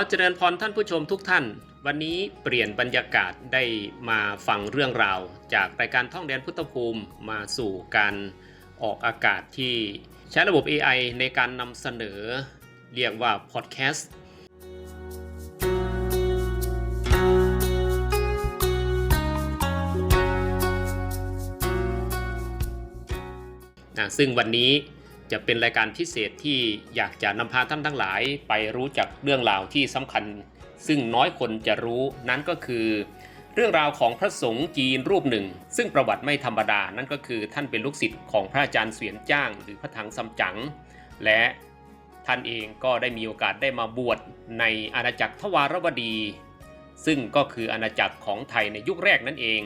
ขอเจริญพรท่านผู้ชมทุกท่าน วันนี้เปลี่ยนบรรยากาศได้มาฟังเรื่องราว จากรายการท่องแดนพุทธภูมิมาสู่การออกอากาศที่ใช้ระบบ AI ในการนำเสนอ เรียกว่าพอดแคสต์นะซึ่งวันนี้ จะเป็นรายการพิเศษที่อยากจะนำพาท่านทั้งหลาย ไปรู้จักเรื่องราวที่สำคัญ ซึ่งน้อยคนจะรู้นั่นก็คือ เรื่องราวของพระสงฆ์จีนรูปหนึ่ง ซึ่งประวัติไม่ธรรมดานั่นก็คือท่านเป็นลูกศิษย์ของพระอาจารย์เสวียนจ้าง หรือพระถังซัมจั๋งและท่านเองก็ได้มีโอกาสได้มาบวชในอาณาจักรทวารวดี ซึ่งก็คืออาณาจักรของไทยในยุคแรกนั่นเอง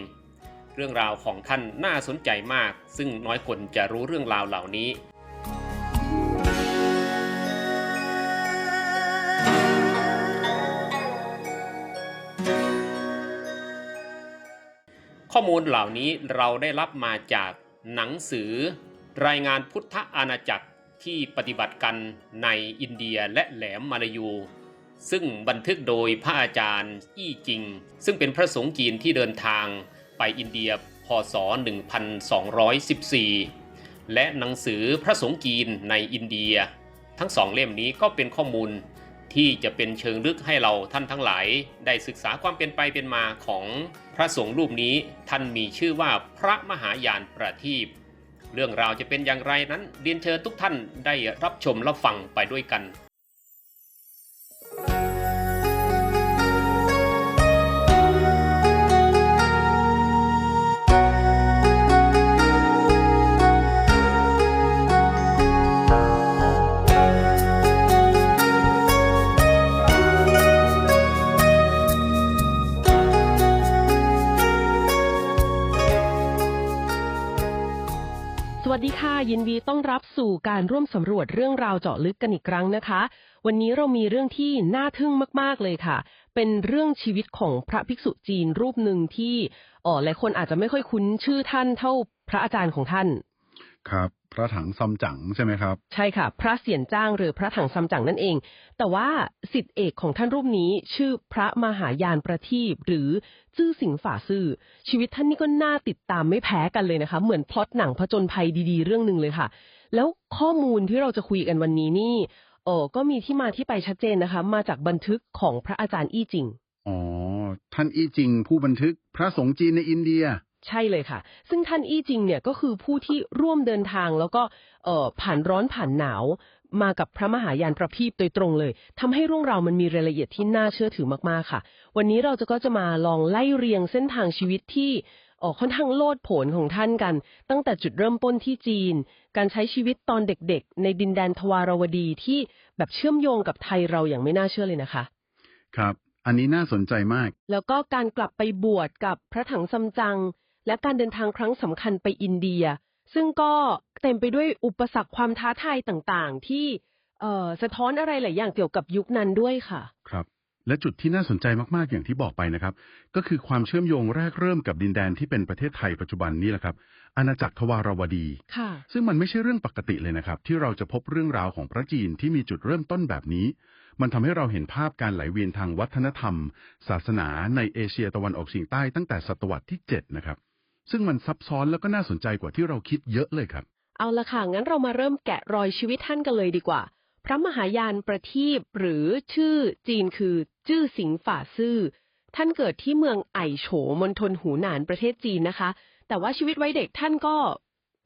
เรื่องราวของท่านน่าสนใจมาก ซึ่งน้อยคนจะรู้เรื่องราวเหล่านี้ มูลเหล่านี้เราได้รับมาจากหนังสือ รายงานพุทธอาณาจักรที่ปฏิบัติกันในอินเดียและแหลมมาลายู ซึ่งบันทึกโดยพระอาจารย์อี้จิง ซึ่งเป็นพระสงฆ์จีนที่เดินทางไปอินเดียพศ 1214 และหนังสือพระสงฆ์จีนในอินเดีย ทั้งสองเล่มนี้ก็เป็นข้อมูล ที่จะเป็นเชิงลึกให้เราท่านทั้งหลาย ได้ศึกษาความเป็นไปเป็นมาของพระสงฆ์รูปนี้ ท่านมีชื่อว่าพระมหายานประทีปเรื่องราวจะเป็นอย่างไรนั้นเรียนเชิญทุกท่านได้รับชมรับฟังไปด้วยกัน วัสดีค่ะ ยินดีต้อนรับสู่การร่วมสำรวจเรื่องราวเจาะลึกกันอีกครั้งนะคะ วันนี้เรามีเรื่องที่น่าทึ่งมาก ๆ เลยค่ะ เป็นเรื่องชีวิตของพระภิกษุจีนรูปหนึ่งที่อ๋อหลายคนอาจจะไม่ค่อยคุ้นชื่อท่านเท่าพระอาจารย์ของท่าน ครับ พระถังซัมจั๋งใช่ไหมครับ ใช่ค่ะ พระเสียนจ้างหรือพระถังซัมจั๋งนั่นเอง แต่ว่าสิทธิเอกของท่านรูปนี้ชื่อพระมหายานประทีปหรือจื้อสิงฝ่าซื่อ ชีวิตท่านนี่ก็น่าติดตามไม่แพ้กันเลยนะคะ เหมือนพล็อตหนังผจญภัยดีๆ เรื่องหนึ่งเลยค่ะ แล้วข้อมูลที่เราจะคุยกันวันนี้นี่เออก็มีที่มาที่ไปชัดเจนนะคะ มาจากบันทึกของพระอาจารย์อี้จิงอ๋อท่านอี้จิงผู้บันทึกพระสงฆ์จีนในอินเดีย ใช่เลยค่ะ ซึ่งท่านอี้จิงเนี่ยก็คือผู้ที่ร่วมเดินทางแล้วก็เอ่อผ่านร้อนผ่านหนาวมากับพระมหายานประพีปโดยตรงเลยทำให้เรื่องราวมันมีรายละเอียดที่น่าเชื่อถือมากๆค่ะ วันนี้เราจะก็จะมาลองไล่เรียงเส้นทางชีวิตที่เออค่อนข้างโลดโผนของท่านกัน ตั้งแต่จุดเริ่มต้นที่จีน การใช้ชีวิตตอนเด็กๆ ในดินแดนทวารวดีที่แบบเชื่อมโยงกับไทยเราอย่างไม่น่าเชื่อเลยนะคะ ครับ อันนี้น่าสนใจมาก แล้วก็การกลับไปบวชกับพระถังซัมจัง และการเดินทางครั้งสำคัญไปอินเดีย ซึ่งก็เต็มไปด้วยอุปสรรคความท้าทายต่างๆ ที่เอ่อสะท้อนอะไรหลายอย่างเกี่ยวกับยุคนั้นด้วยค่ะ ครับ และจุดที่น่าสนใจมากๆอย่างที่บอกไปนะครับ ก็คือความเชื่อมโยงแรกเริ่มกับดินแดนที่เป็นประเทศไทยปัจจุบันนี้แหละครับ อาณาจักรทวารวดี ค่ะ ซึ่งมันไม่ใช่เรื่องปกติเลยนะครับ ที่เราจะพบเรื่องราวของพระจีนที่มีจุดเริ่มต้นแบบนี้ มันทำให้เราเห็นภาพการไหลเวียนทางวัฒนธรรม ศาสนาในเอเชียตะวันออกเฉียงใต้ตั้งแต่ศตวรรษที่ 7 นะครับ ซึ่งมันซับซ้อนแล้วก็น่าสนใจกว่าที่เราคิดเยอะเลยครับ เอาละค่ะ งั้นเรามาเริ่มแกะรอยชีวิตท่านกันเลยดีกว่า พระมหายานประทีปหรือชื่อจีนคือ จื้อสิงฝ่าซื่อ ท่านเกิดที่เมืองไอโฉมณฑลหูหนานประเทศจีนนะคะ แต่ว่าชีวิตวัยเด็กท่านก็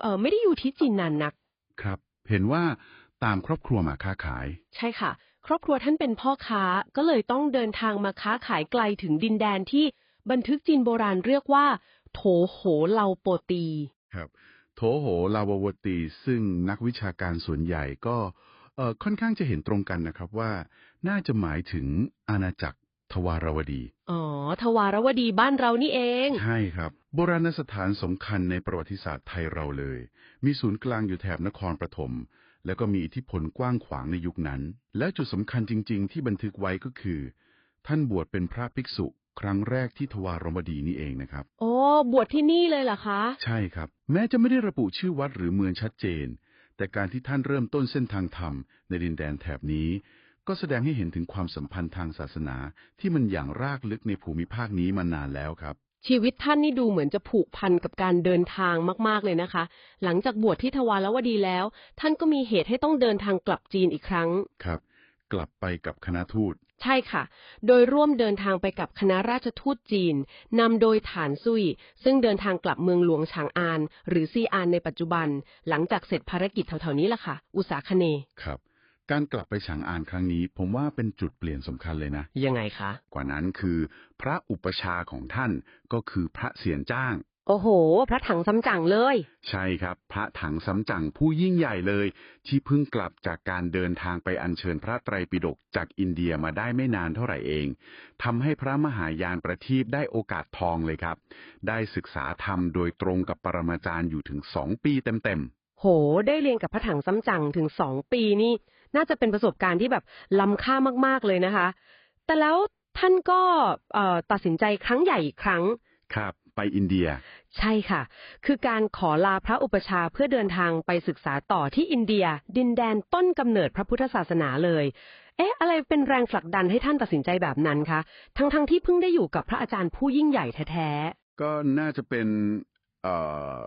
เออไม่ได้อยู่ที่จีนนานนัก ครับ เห็นว่าตามครอบครัวมาค้าขาย ใช่ค่ะ ครอบครัวท่านเป็นพ่อค้าก็เลยต้องเดินทางมาค้าขายไกลถึงดินแดนที่บันทึกจีนโบราณเรียกว่า โถโหเลาโปตี ครับ โถโหลาววตี ซึ่งนักวิชาการส่วนใหญ่ก็เอ่อค่อนข้างจะเห็นตรงกันนะครับว่า น่าจะหมายถึงอาณาจักรทวารวดี อ๋อ ทวารวดีบ้านเรานี่เอง ใช่ครับ โบราณสถานสำคัญในประวัติศาสตร์ไทยเราเลย มีศูนย์กลางอยู่แถบนครปฐม แล้วก็มีอิทธิพลกว้างขวางในยุคนั้น และจุดสำคัญจริง ๆ ที่บันทึกไว้ก็คือ ท่านบวชเป็นพระภิกษุ ครั้งแรกที่ทวารวดีนี่เองนะครับ โอ้บวชที่นี่เลยเหรอคะ ใช่ครับ แม้จะไม่ได้ระบุชื่อวัดหรือเมืองชัดเจน แต่การที่ท่านเริ่มต้นเส้นทางธรรมในดินแดนแถบนี้ ก็แสดงให้เห็นถึงความสัมพันธ์ทางศาสนาที่มันอย่างรากลึกในภูมิภาคนี้มานานแล้วครับ ชีวิตท่านนี่ดูเหมือนจะผูกพันกับการเดินทางมาก ๆเลยนะคะ หลังจากบวชที่ทวารวดีแล้ว ท่านก็มีเหตุให้ต้องเดินทางกลับจีนอีกครั้ง ครับ กลับไปกับคณะทูต ใช่ค่ะ โดยร่วมเดินทางไปกับคณะราชทูตจีน นำโดยฐานซุย ซึ่งเดินทางกลับเมืองหลวงฉางอาน หรือซีอานในปัจจุบัน หลังจากเสร็จภารกิจแถวๆนี้ล่ะค่ะ อุษาคเนย์ครับ การกลับไปฉางอานครั้งนี้ ผมว่าเป็นจุดเปลี่ยนสำคัญเลยนะ ยังไงคะ กว่านั้นคือ พระอุปชฌาย์ของท่านก็คือพระเสียนจ้าง โอ้โห พระถังซ้ำจังเลย ใช่ครับ พระถังสำจังผู้ยิ่งใหญ่เลย ที่เพิ่งกลับจากการเดินทางไปอัญเชิญพระไตรปิฎกจากอินเดียมาได้ไม่นานเท่าไหร่เองทำให้พระมหายานประทีปได้โอกาสทองเลยครับ ได้ศึกษาธรรมโดยตรงกับปรมาจารย์อยู่ถึงสองปีเต็มโห ได้เรียนกับพระถังซ้ำจังถึงสองปีนี่ น่าจะเป็นประสบการณ์ที่แบบล้ำค่ามากๆเลยนะคะ แต่แล้วท่านก็เอ่อตัดสินใจครั้งใหญ่อีกครั้งๆครับ ไปอินเดีย ใช่ค่ะ คือการขอลาพระอุปชฌาย์เพื่อเดินทางไปศึกษาต่อที่อินเดีย ดินแดนต้นกำเนิดพระพุทธศาสนาเลย เอ๊ะ อะไรเป็นแรงผลักดันให้ท่านตัดสินใจแบบนั้นคะ ทั้งๆที่เพิ่งได้อยู่กับพระอาจารย์ผู้ยิ่งใหญ่แท้ก็น่าจะเป็นเอ่อ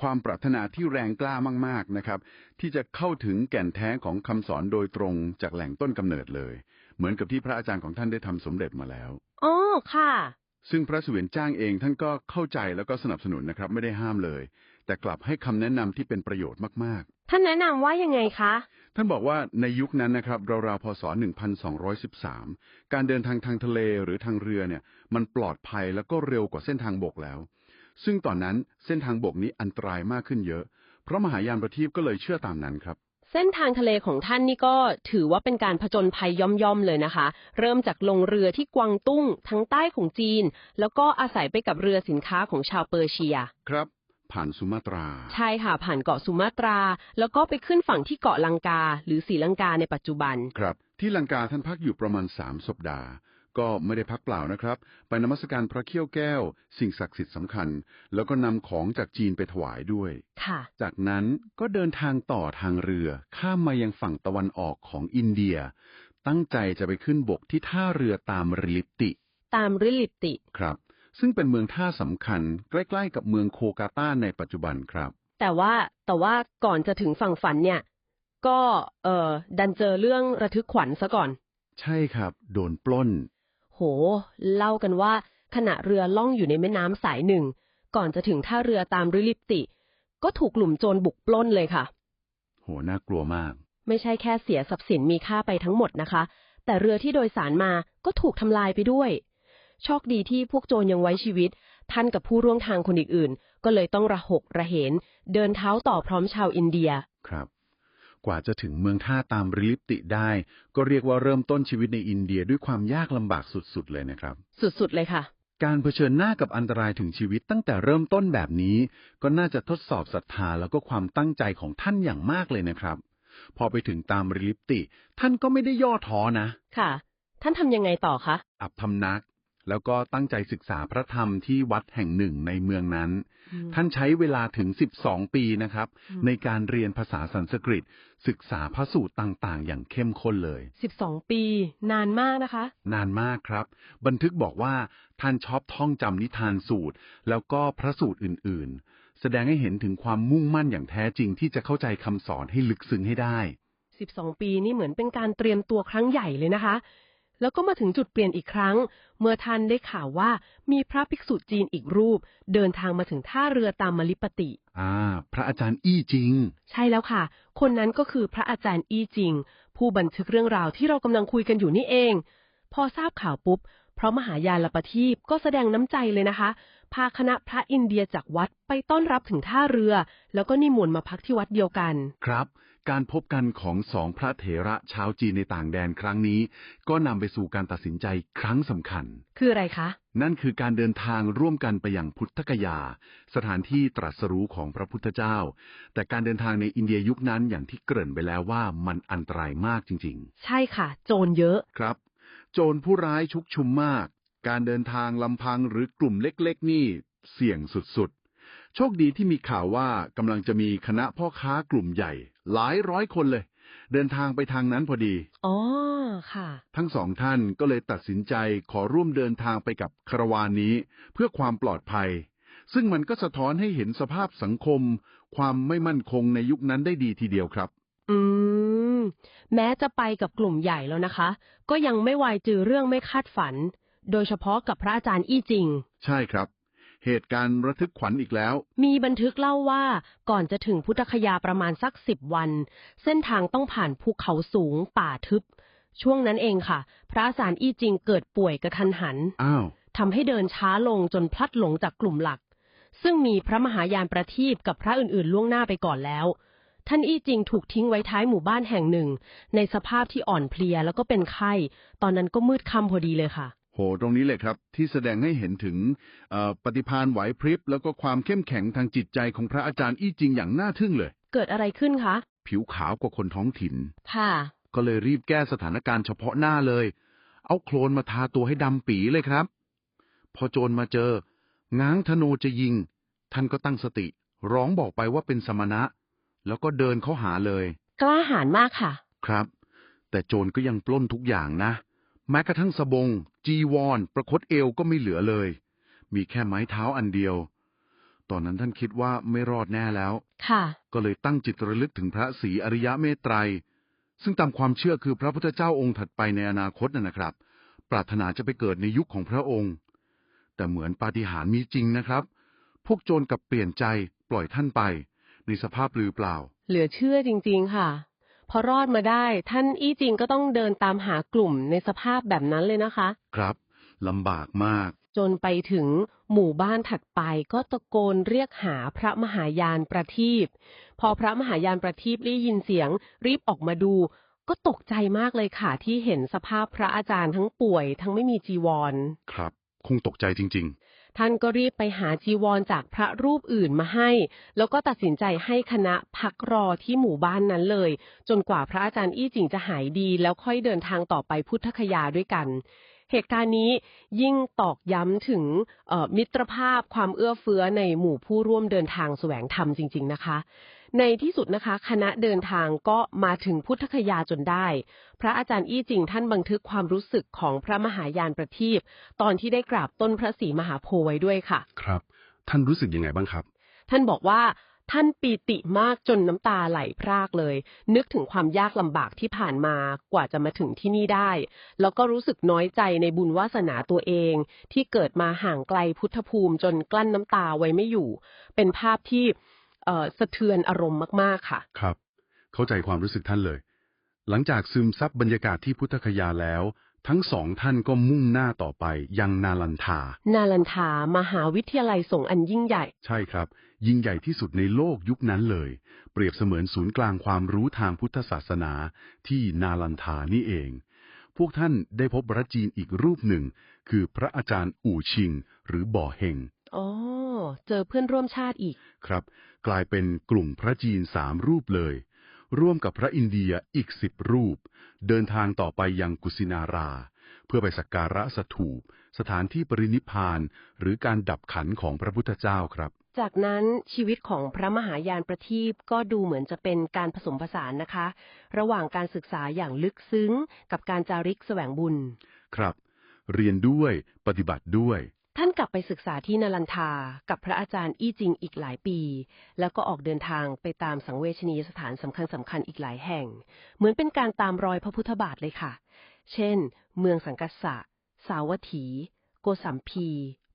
ความปรารถนาที่แรงกล้ามาก ๆนะครับ ที่จะเข้าถึงแก่นแท้ของคำสอนโดยตรงจากแหล่งต้นกำเนิดเลย เหมือนกับที่พระอาจารย์ของท่านได้ทำสำเร็จมาแล้วๆอ๋อค่ะ ซึ่งพระสุเวียนจ้างเองท่านก็เข้าใจแล้วก็สนับสนุนนะครับ ไม่ได้ห้ามเลย แต่กลับให้คำแนะนำที่เป็นประโยชน์มากท่านแนะนำว่ายังไงคะๆท่านบอกว่าในยุคนั้นนะครับราวๆพศ 1213 การเดินทางทางทะเลหรือทางเรือเนี่ยมันปลอดภัยแล้วก็เร็วกว่าเส้นทางบกแล้ว ซึ่งตอนนั้นเส้นทางบกนี้อันตรายมากขึ้นเยอะเพราะมหายานประทีปก็เลยเชื่อตามนั้นครับ เส้นทางทะเลของท่านนี่ก็ถือว่าเป็นการผจญภัยย่อมๆเลยนะคะ เริ่มจากลงเรือที่กวางตุ้งทางใต้ของจีน แล้วก็อาศัยไปกับเรือสินค้าของชาวเปอร์เซีย ครับผ่านสุมาตรา ใช่ค่ะ ผ่านเกาะสุมาตรา แล้วก็ไปขึ้นฝั่งที่เกาะลังกา หรือศรีลังกาในปัจจุบัน ครับ ที่ลังกาท่านพักอยู่ประมาณสามสัปดาห์ ก็ไม่ได้พักเปล่านะครับ ไปนมัสการพระเขี้ยวแก้ว สิ่งศักดิ์สิทธิ์สำคัญ แล้วก็นำของจากจีนไปถวายด้วย ค่ะ จากนั้นก็เดินทางต่อทางเรือ ข้ามมายังฝั่งตะวันออกของอินเดีย ตั้งใจจะไปขึ้นบกที่ท่าเรือตามริลิปติ ตามริลิปติ ครับ ซึ่งเป็นเมืองท่าสำคัญ ใกล้ ๆ กับเมืองโคกาตาในปัจจุบันครับ แต่ว่าแต่ว่าก่อนจะถึงฝั่งฝันเนี่ย ก็เอ่อดันเจอเรื่องระทึกขวัญซะก่อน ใช่ครับ โดนปล้น โห เล่ากันว่า ขณะเรือล่องอยู่ในแม่น้ำสายหนึ่ง ก่อนจะถึงท่าเรือตามริลิปติ ก็ถูกกลุ่มโจรบุกปล้นเลยค่ะ โห น่ากลัวมาก ไม่ใช่แค่เสียทรัพย์สินมีค่าไปทั้งหมดนะคะ แต่เรือที่โดยสารมาก็ถูกทำลายไปด้วย โชคดีที่พวกโจรยังไว้ชีวิต ท่านกับผู้ร่วมทางคนอื่นๆ ก็เลยต้องระหกระเหน เดินเท้าต่อพร้อมชาวอินเดีย ครับ กว่าจะถึงเมืองท่าตามริลิปติได้ ก็เรียกว่าเริ่มต้นชีวิตในอินเดียด้วยความยากลำบากสุดๆเลยนะครับ สุดๆเลยค่ะ การเผชิญหน้ากับอันตรายถึงชีวิตตั้งแต่เริ่มต้นแบบนี้ ก็น่าจะทดสอบศรัทธาแล้วก็ความตั้งใจของท่านอย่างมากเลยนะครับ พอไปถึงตามริลิปติ ท่านก็ไม่ได้ย่อท้อนะ ค่ะ ท่านทำยังไงต่อคะ อับพำนัก แล้วก็ตั้งใจศึกษาพระธรรมที่วัดแห่งหนึ่งในเมืองนั้น ท่านใช้เวลาถึง 12 ปีนะครับอืมในการเรียนภาษาสันสกฤต ศึกษาพระสูตรต่างๆ อย่างเข้มข้นเลยสิบสองปี นานมากนะคะ นานมากครับ บันทึกบอกว่าท่านชอบท่องจำนิทานสูตร แล้วก็พระสูตรอื่นๆ แสดงให้เห็นถึงความมุ่งมั่นอย่างแท้จริงที่จะเข้าใจคำสอนให้ลึกซึ้งให้ได้สิบสองปีนี่เหมือนเป็นการเตรียมตัวครั้งใหญ่เลยนะคะ แล้วก็มาถึงจุดเปลี่ยนอีกครั้ง เมื่อท่านได้ข่าวว่ามีพระภิกษุจีนอีกรูป เดินทางมาถึงท่าเรือตามมาลิปติ อ่า พระอาจารย์อี้จริง ใช่แล้วค่ะ คนนั้นก็คือพระอาจารย์อี้จริง ผู้บันทึกเรื่องราวที่เรากำลังคุยกันอยู่นี่เอง พอทราบข่าวปุ๊บ เพราะมหายานลประทีปก็แสดงน้ำใจเลยนะคะ พาคณะพระอินเดียจากวัดไปต้อนรับถึงท่าเรือ แล้วก็นิมนต์มาพักที่วัดเดียวกัน ครับ การพบกันของสองพระเถระชาวจีนในต่างแดนครั้งนี้ ก็นำไปสู่การตัดสินใจครั้งสำคัญ คืออะไรคะ นั่นคือการเดินทางร่วมกันไปยังพุทธกยา สถานที่ตรัสรู้ของพระพุทธเจ้า แต่การเดินทางในอินเดียยุคนั้นอย่างที่เกริ่นไปแล้วว่ามันอันตรายมากจริงใช่ค่ะ โจรเยอะๆครับ โจรผู้ร้ายชุกชุมมาก การเดินทางลำพังหรือกลุ่มเล็ก ๆ นี่เสี่ยงสุดๆ โชคดีที่มีข่าวว่ากำลังจะมีคณะพ่อค้ากลุ่มใหญ่ หลายร้อยคนเลย เดินทางไปทางนั้นพอดี อ๋อ ค่ะ ทั้งสองท่านก็เลยตัดสินใจขอร่วมเดินทางไปกับคาราวานนี้ เพื่อความปลอดภัย ซึ่งมันก็สะท้อนให้เห็นสภาพสังคม ความไม่มั่นคงในยุคนั้นได้ดีทีเดียวครับ อืม แม้จะไปกับกลุ่มใหญ่แล้วนะคะ ก็ยังไม่วายเจอเรื่องไม่คาดฝัน โดยเฉพาะกับพระอาจารย์อี้จริง ใช่ครับ เหตุการณ์ระทึกขวัญอีกแล้ว มีบันทึกเล่าว่าก่อนจะถึงพุทธคยาประมาณสักสิบวัน เส้นทางต้องผ่านภูเขาสูงป่าทึบ ช่วงนั้นเองค่ะ พระอาจารย์อี้จริงเกิดป่วยกระทันหันอ้าวทำให้เดินช้าลงจนพลัดหลงจากกลุ่มหลัก ซึ่งมีพระมหายานประทีปกับพระอื่นๆล่วงหน้าไปก่อนแล้ว ท่านอี้จริงถูกทิ้งไว้ท้ายหมู่บ้านแห่งหนึ่ง ในสภาพที่อ่อนเพลียแล้วก็เป็นไข้ ตอนนั้นก็มืดค่ำพอดีเลยค่ะ โห ตรงนี้เลยครับ ที่แสดงให้เห็นถึงเอ่อปฏิภาณไหวพริบ แล้วก็ความเข้มแข็งทางจิตใจของพระอาจารย์อี้จริงอย่างน่าทึ่งเลย เกิดอะไรขึ้นคะ ผิวขาวกว่าคนท้องถิ่น ค่ะ ก็เลยรีบแก้สถานการณ์เฉพาะหน้าเลย เอาโคลนมาทาตัวให้ดำปีเลยครับ พอโจรมาเจอ ง้างธนูจะยิง ท่านก็ตั้งสติ ร้องบอกไปว่าเป็นสมณะ แล้วก็เดินเข้าหาเลย กล้าหาญมากค่ะ ครับ แต่โจรก็ยังปล้นทุกอย่างนะ แม้กระทั่งสบง จีวร ประคตเอวก็ไม่เหลือเลย มีแค่ไม้เท้าอันเดียว ตอนนั้นท่านคิดว่าไม่รอดแน่แล้ว ค่ะ ก็เลยตั้งจิตระลึกถึงพระศรีอริยะเมตไตร ซึ่งตามความเชื่อคือพระพุทธเจ้าองค์ถัดไปในอนาคตน่ะนะครับ ปรารถนาจะไปเกิดในยุคของพระองค์ แต่เหมือนปาฏิหาริย์มีจริงนะครับ พวกโจรกลับเปลี่ยนใจปล่อยท่านไป ในสภาพลือเปล่า เหลือเชื่อจริง ๆ ค่ะพ อรอดมาได้ ท่านอี้จริงก็ต้องเดินตามหากลุ่มในสภาพแบบนั้นเลยนะคะ ครับลำบากมาก จนไปถึงหมู่บ้านถัดไปก็ตะโกนเรียกหาพระมหายานประทีปพอพระมหายานประทีปได้ยินเสียง รีบออกมาดู ก็ตกใจมากเลยค่ะ ที่เห็นสภาพพระอาจารย์ทั้งป่วย ทั้งไม่มีจีวร ครับ คงตกใจจริง ท่านก็รีบไปหาจีวรจากพระรูปอื่นมาให้ แล้วก็ตัดสินใจให้คณะพักรอที่หมู่บ้านนั้นเลย จนกว่าพระอาจารย์อี้จิงจะหายดี แล้วค่อยเดินทางต่อไปพุทธคยาด้วยกันเหตุการณ์นี้ยิ่งตอกย้ำถึงมิตรภาพความเอื้อเฟื้อในหมู่ผู้ร่วมเดินทางแสวงธรรมจริง ๆ นะคะ ในที่สุดนะคะ คณะเดินทางก็มาถึงพุทธคยาจนได้ พระอาจารย์อี้จิงท่านบันทึกความรู้สึกของพระมหายานประทีปตอนที่ได้กราบต้นพระศรีมหาโพธิ์ไว้ด้วยค่ะๆครับ ท่านรู้สึกยังไงบ้างครับ ท่านบอกว่าท่านปีติมากจนน้ำตาไหลพรากเลย นึกถึงความยากลำบากที่ผ่านมากว่าจะมาถึงที่นี่ได้ แล้วก็รู้สึกน้อยใจในบุญวาสนาตัวเอง ที่เกิดมาห่างไกลพุทธภูมิจนกลั้นน้ำตาไว้ไม่อยู่ เป็นภาพที่เอ่อ สะเทือนอารมณ์มาก ๆ ค่ะ ครับ เข้าใจความรู้สึกท่านเลย หลังจากซึมซับบรรยากาศที่พุทธคยาแล้ว ทั้งสองท่านก็มุ่งหน้าต่อไปยังนาลันทา นาลันทามหาวิทยาลัยสงฆ์อันยิ่งใหญ่ ใช่ครับ ยิ่งใหญ่ที่สุดในโลกยุคนั้นเลย เปรียบเสมือนศูนย์กลางความรู้ทางพุทธศาสนาที่นาลันทานี่เองพวกท่านได้พบพระจีนอีกรูปหนึ่ง คือพระอาจารย์อู่ชิง หรือบ่อเฮง อ๋อ เจอเพื่อนร่วมชาติอีก ครับ กลายเป็นกลุ่มพระจีนสามรูปเลย ร่วมกับพระอินเดียอีกสิบรูป เดินทางต่อไปยังกุสินารา เพื่อไปสักการะสถูป สถานที่ปรินิพพาน หรือการดับขันของพระพุทธเจ้าครับ จากนั้นชีวิตของพระมหายานประทีปก็ดูเหมือนจะเป็นการผสมผสานนะคะ ระหว่างการศึกษาอย่างลึกซึ้ง กับการจาริกแสวงบุญ ครับ เรียนด้วยปฏิบัติด้วย ท่านกลับไปศึกษาที่นาลันทากับพระอาจารย์อี้จิงอีกหลายปี แล้วก็ออกเดินทางไปตามสังเวชนียสถานสำคัญสำคัญอีกหลายแห่ง เหมือนเป็นการตามรอยพระพุทธบาทเลยค่ะ เช่น เมืองสังกัสสะ สาวัตถี โกสัมพี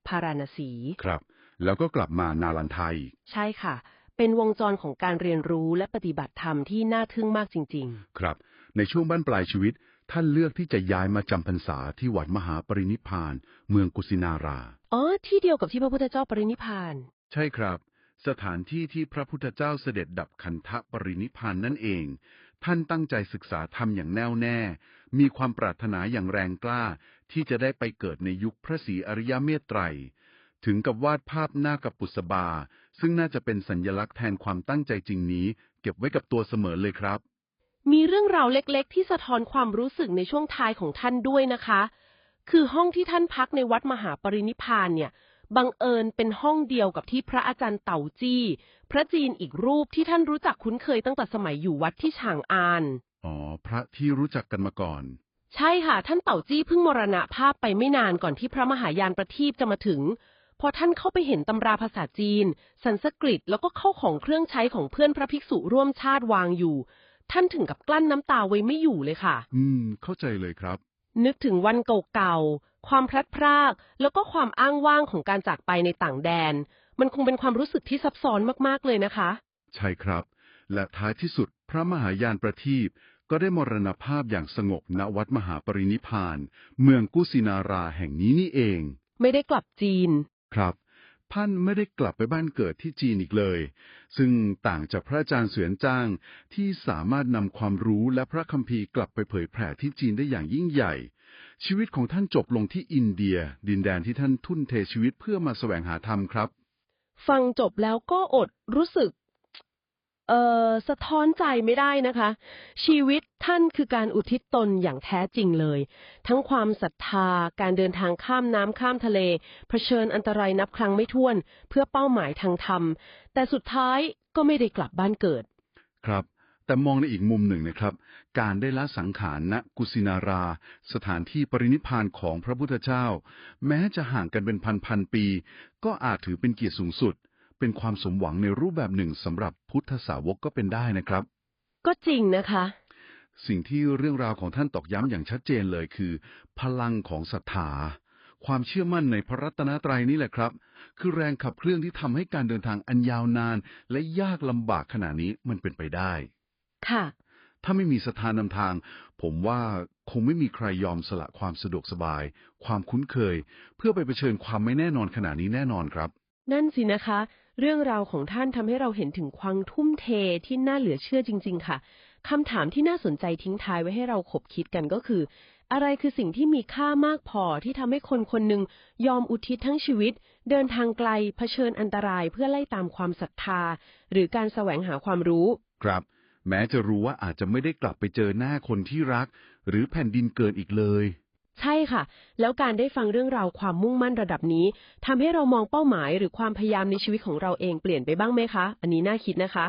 พาราณสี ครับ แล้วก็กลับมานาลันทาอีก ใช่ค่ะ เป็นวงจรของการเรียนรู้และปฏิบัติธรรมที่น่าทึ่งมากจริงครับ ในช่วงบ้านปลายชีวิต ท่านเลือกที่จะย้ายมาจำพรรษาที่วัดมหาปรินิพพาน เมืองกุสินาราๆอ๋อ ที่เดียวกับที่พระพุทธเจ้าปรินิพพาน ใช่ครับ สถานที่ที่พระพุทธเจ้าเสด็จดับขันธปรินิพพานนั่นเอง ท่านตั้งใจศึกษาธรรมอย่างแน่วแน่ มีความปรารถนาอย่างแรงกล้า ที่จะได้ไปเกิดในยุคพระศรีอริยเมตไตรถึงกับวาดภาพหน้ากับปุษบา ซึ่งน่าจะเป็นสัญญลักษณ์แทนความตั้งใจจริงนี้ เก็บไว้กับตัวเสมอเลยครับ มีเรื่องราวเล็กๆ ที่สะท้อนความรู้สึกในช่วงท้ายของท่านด้วยนะคะ คือห้องที่ท่านพักในวัดมหาปรินิพพานเนี่ยบังเอิญเป็นห้องเดียวกับที่พระอาจารย์เต่าจี้ พระจีนอีกรูปที่ท่านรู้จักคุ้นเคยตั้งแต่สมัยอยู่วัดที่ฉางอาน อ๋อ พระที่รู้จักกันมาก่อน ใช่ค่ะ ท่านเต่าจี้เพิ่งมรณภาพไปไม่นานก่อนที่พระมหายานประทีปจะมาถึง พอท่านเข้าไปเห็นตำราภาษาจีน สันสกฤตแล้วก็เข้าของเครื่องใช้ของเพื่อนพระภิกษุร่วมชาติวางอยู่ ท่านถึงกับกลั้นน้ำตาไว้ไม่อยู่เลยค่ะ อืม เข้าใจเลยครับ นึกถึงวันเก่าๆ ความพลัดพราก แล้วก็ความอ้างว้างของการจากไปในต่างแดน มันคงเป็นความรู้สึกที่ซับซ้อนมากๆเลยนะคะ ใช่ครับ และท้ายที่สุดพระมหายานประทีปก็ได้มรณภาพอย่างสงบณวัดมหาปรินิพพาน เมืองกุสินาราแห่งนี้นี่เอง ไม่ได้กลับจีน ครับ ท่านไม่ได้กลับไปบ้านเกิดที่จีนอีกเลย ซึ่งต่างจากพระอาจารย์เสวียนจ้างที่สามารถนำความรู้และพระคัมภีร์กลับไปเผยแผ่ที่จีนได้อย่างยิ่งใหญ่ ชีวิตของท่านจบลงที่อินเดีย ดินแดนที่ท่านทุ่นเทชีวิตเพื่อมาแสวงหาธรรมครับ ฟังจบแล้วก็อดรู้สึก เอ่อสะท้อนใจไม่ได้นะคะ ชีวิตท่านคือการอุทิศตนอย่างแท้จริงเลย ทั้งความศรัทธาการเดินทางข้ามน้ำข้ามทะเลเผชิญอันตรายนับครั้งไม่ถ้วน เพื่อเป้าหมายทางธรรม แต่สุดท้ายก็ไม่ได้กลับบ้านเกิด ครับ แต่มองในอีกมุมหนึ่งนะครับ การได้ละสังขารณกุสินารา สถานที่ปรินิพานของพระพุทธเจ้า แม้จะห่างกันเป็นพันพันๆปี ก็อาจถือเป็นเกียรติสูงสุด เป็นความสมหวังในรูปแบบหนึ่งสำหรับพุทธสาวกก็เป็นได้นะครับ ก็จริงนะคะ สิ่งที่เรื่องราวของท่านตอกย้ำอย่างชัดเจนเลยคือ พลังของศรัทธาความเชื่อมั่นในพระรัตนตรัยนี่แหละครับ คือแรงขับเคลื่อนที่ทำให้การเดินทางอันยาวนาน และยากลำบากขนาดนี้มันเป็นไปได้ ค่ะ ถ้าไม่มีสถานนำทาง ผมว่าคงไม่มีใครยอมสละความสะดวกสบาย ความคุ้นเคย เพื่อไปเผชิญความไม่แน่นอนขนาดนี้แน่นอนครับ นั่นสินะคะเรื่องราวของท่านทำให้เราเห็นถึงความทุ่มเทที่น่าเหลือเชื่อจริง ๆ ค่ะคำถามที่น่าสนใจทิ้งท้ายไว้ให้เราขบคิดกันก็คือ อะไรคือสิ่งที่มีค่ามากพอที่ทำให้คนคนหนึ่งยอมอุทิศทั้งชีวิต เดินทางไกลเผชิญอันตรายเพื่อไล่ตามความศรัทธา หรือการแสวงหาความรู้ ครับ แม้จะรู้ว่าอาจจะไม่ได้กลับไปเจอหน้าคนที่รัก หรือแผ่นดินเกิดอีกเลย ใช่ค่ะ แล้วการได้ฟังเรื่องราวความมุ่งมั่นระดับนี้ทำให้เรามองเป้าหมายหรือความพยายามในชีวิตของเราเองเปลี่ยนไปบ้างไหมคะ อันนี้น่าคิดนะคะ